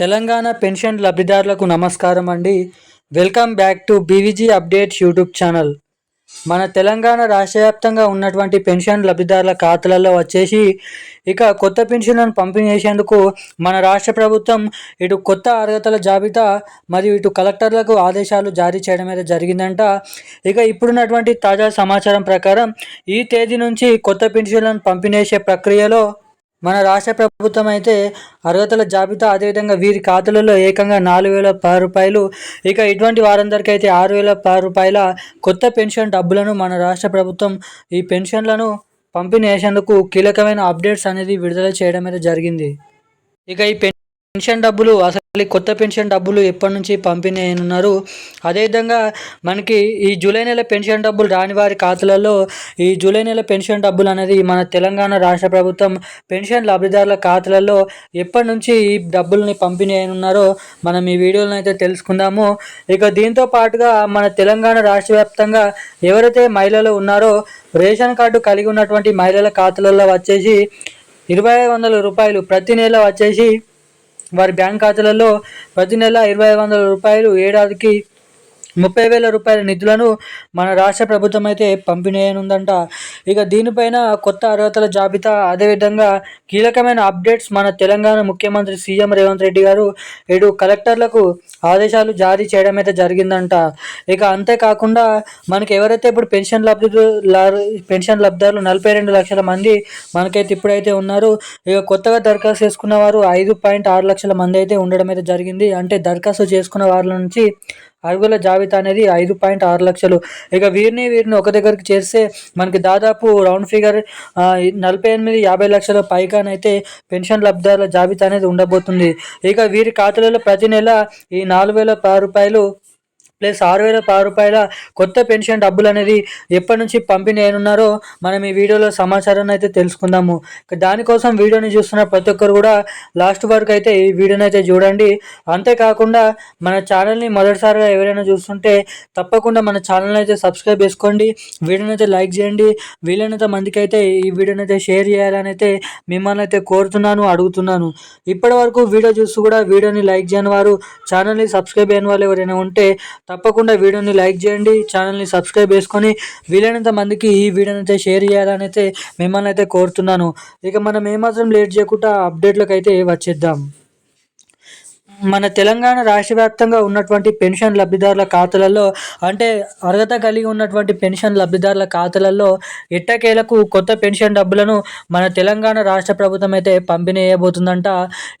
Telangana pension లబ్ధిదారులకు నమస్కారం అండి. Welcome back to BVG updates YouTube channel. మన తెలంగాణ రాష్ట్ర వ్యాప్తంగా ఉన్నటువంటి పెన్షన్ లబ్ధిదారుల ఖాతాలలో వచ్చేసి ఇక కొత్త పెన్షన్లను పంపిణీ చేసేందుకు మన రాష్ట్ర ప్రభుత్వం ఇటు కొత్త అర్హతల జాబితా మరియు ఇటు కలెక్టర్లకు ఆదేశాలు జారీ చేయడం అయితే జరిగిందంట. ఇక ఇప్పుడున్నటువంటి తాజా సమాచారం ప్రకారం ఈ తేదీ నుంచి కొత్త పెన్షన్లను పంపిణీ చేసే ప్రక్రియలో మన రాష్ట్ర ప్రభుత్వం అయితే అర్హతల జాబితా అదేవిధంగా వీరి ఖాతాలలో ఏకంగా నాలుగు వేల పది రూపాయలు. ఇక ఇటువంటి వారందరికీ అయితే ఆరు వేల పది రూపాయల కొత్త పెన్షన్ డబ్బులను మన రాష్ట్ర ప్రభుత్వం ఈ పెన్షన్లను పంపిణీ చేసేందుకు కీలకమైన అప్డేట్స్ అనేది విడుదల చేయడం అయితే జరిగింది. ఇక ఈ పెన్షన్ డబ్బులు అసలు మళ్ళీ కొత్త పెన్షన్ డబ్బులు ఎప్పటి నుంచి పంపిణీ అయినున్నారు అదేవిధంగా మనకి ఈ జూలై నెల పెన్షన్ డబ్బులు రాని వారి ఖాతాలలో ఈ జూలై నెల పెన్షన్ డబ్బులు అనేది మన తెలంగాణ రాష్ట్ర ప్రభుత్వం పెన్షన్ లబ్ధిదారుల ఖాతాలలో ఎప్పటి నుంచి ఈ డబ్బుల్ని పంపిణీ అయినున్నారో మనం ఈ వీడియోలను అయితే తెలుసుకుందాము. ఇక దీంతో పాటుగా మన తెలంగాణ రాష్ట్ర వ్యాప్తంగా ఎవరైతే మహిళలు ఉన్నారో రేషన్ కార్డు కలిగి ఉన్నటువంటి మహిళల ఖాతాలలో వచ్చేసి ఇరవై వందల రూపాయలు ప్రతి నెల వచ్చేసి వారి బ్యాంక్ ఖాతాలలో ప్రతి నెల ఇరవై వందల రూపాయలు ఏడాదికి ముప్పై వేల రూపాయల నిధులను మన రాష్ట్ర ప్రభుత్వం అయితే పంపిణీ అయినుందంట ఇక దీనిపైన కొత్త అర్హతల జాబితా అదేవిధంగా కీలకమైన అప్డేట్స్ మన తెలంగాణ ముఖ్యమంత్రి సీఎం రేవంత్ రెడ్డి గారు ఇటు కలెక్టర్లకు ఆదేశాలు జారీ చేయడం అయితే జరిగిందంట. ఇక అంతేకాకుండా మనకి ఎవరైతే ఇప్పుడు పెన్షన్ లబ్ధిదారు పెన్షన్ లబ్ధారులు నలభై రెండు లక్షల మంది మనకైతే ఇప్పుడైతే ఉన్నారు. ఇక కొత్తగా దరఖాస్తు చేసుకున్న వారు ఐదు పాయింట్ ఆరు లక్షల మంది అయితే ఉండడం అయితే జరిగింది. అంటే దరఖాస్తు చేసుకున్న వారి నుంచి అర్హుల జాబితా అనేది ఐదు పాయింట్ ఆరు లక్షలు. ఇక వీరిని వీరిని ఒక దగ్గరికి చేస్తే మనకి దాదాపు రౌండ్ ఫిగర్ నలభై ఎనిమిది యాభై లక్షల పైగానైతే పెన్షన్ లబ్ధిదారుల జాబితా అనేది ఉండబోతుంది. ఇక వీరి ఖాతాలలో ప్రతి నెల ఈ నాలుగు వేల రూపాయలు ప్లస్ ఆరు వేల పది రూపాయల కొత్త పెన్షన్ డబ్బులు అనేది ఎప్పటి నుంచి పంపిణీ అయినున్నారో మనం ఈ వీడియోలో సమాచారాన్ని అయితే తెలుసుకుందాము. దానికోసం వీడియోని చూస్తున్న ప్రతి ఒక్కరు కూడా లాస్ట్ వరకు అయితే ఈ వీడియోని అయితే చూడండి. అంతేకాకుండా మన ఛానల్ని మొదటిసారిగా ఎవరైనా చూస్తుంటే తప్పకుండా మన ఛానల్ని అయితే సబ్స్క్రైబ్ చేసుకోండి. వీడియోని అయితే లైక్ చేయండి. వీలైనంత మందికి అయితే ఈ వీడియోని అయితే షేర్ చేయాలని అయితే మిమ్మల్ని అయితే కోరుతున్నాను అడుగుతున్నాను. ఇప్పటి వరకు వీడియో చూస్తూ కూడా వీడియోని లైక్ చేయని వారు ఛానల్ని సబ్స్క్రైబ్ అయిన వాళ్ళు ఎవరైనా ఉంటే తప్పకుండా వీడియోని లైక్ చేయండి ఛానల్ని సబ్స్క్రైబ్ చేసుకొని వీలైనంత మందికి ఈ వీడియోని అయితే షేర్ చేయాలని అయితే మిమ్మల్ని అయితే కోరుతున్నాను. ఇక మనం ఏమాత్రం లేట్ చేయకుండా అప్డేట్లకు అయితే వచ్చేద్దాం. మన తెలంగాణ రాష్ట్ర వ్యాప్తంగా ఉన్నటువంటి పెన్షన్ లబ్ధిదారుల ఖాతాలలో అంటే అర్హత కలిగి ఉన్నటువంటి పెన్షన్ లబ్ధిదారుల ఖాతాలలో ఎట్టకేలకు కొత్త పెన్షన్ డబ్బులను మన తెలంగాణ రాష్ట్ర ప్రభుత్వం అయితే పంపిణీ చేయబోతుందంట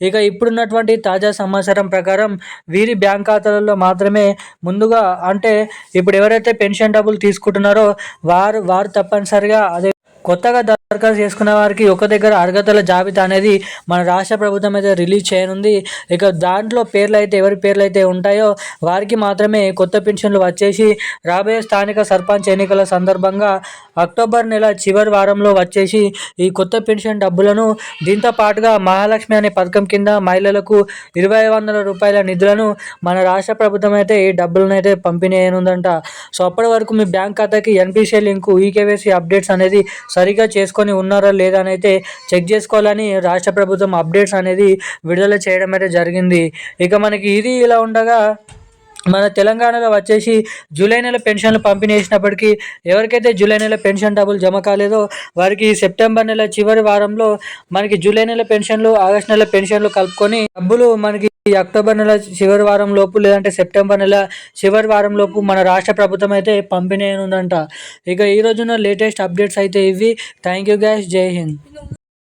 ఇక ఇప్పుడున్నటువంటి తాజా సమాచారం ప్రకారం వీరి బ్యాంక్ ఖాతాలలో మాత్రమే ముందుగా అంటే ఇప్పుడు ఎవరైతే పెన్షన్ డబ్బులు తీసుకుంటున్నారో వారు వారు తప్పనిసరిగా అదే కొత్తగా దరఖాస్తు చేసుకున్న వారికి ఒక దగ్గర అర్హతల జాబితా అనేది మన రాష్ట్ర ప్రభుత్వం అయితే రిలీజ్ చేయనుంది. ఇక దాంట్లో పేర్లు అయితే ఎవరి పేర్లు అయితే ఉంటాయో వారికి మాత్రమే కొత్త పెన్షన్లు వచ్చేసి రాబోయే స్థానిక సర్పంచ్ ఎన్నికల సందర్భంగా అక్టోబర్ నెల చివరి వారంలో వచ్చేసి ఈ కొత్త పెన్షన్ డబ్బులను దీంతో పాటుగా మహాలక్ష్మి అనే పథకం కింద మహిళలకు ఇరవై వందల రూపాయల నిధులను మన రాష్ట్ర ప్రభుత్వం అయితే ఈ డబ్బులను అయితే పంపిణీ అయినుందంట సో అప్పటి వరకు మీ బ్యాంక్ ఖాతాకి ఎన్పిసిఐ లింకు ఈకేవైసీ అప్డేట్స్ అనేది సరిగా చేసుకొని ఉన్నారా లేదా అని అయితే చెక్ చేసుకోవాలని రాష్ట్ర ప్రభుత్వం అప్డేట్స్ అనేది విడుదల చేయడం అయితే జరిగింది. ఇక మనకి ఇది ఇలా ఉండగా మన తెలంగాణలో వచ్చేసి జూలై నెల పెన్షన్లు పంపిణీ చేసినప్పటికీ ఎవరికైతే జూలై నెల పెన్షన్ డబ్బులు జమ కాలేదో వారికి సెప్టెంబర్ నెల చివరి వారంలో మనకి జూలై నెల పెన్షన్లు ఆగస్ట్ నెల పెన్షన్లు కలుపుకొని డబ్బులు మనకి అక్టోబర్ నెల చివరి వారం లోపు లేదంటే సెప్టెంబర్ నెల చివరి వారం లోపు మన రాష్ట్ర ప్రభుత్వం అయితే పంపిణీ ఉందంట ఇక ఈ రోజున లేటెస్ట్ అప్డేట్స్ అయితే ఇవి. Thank you guys. జై హింద్.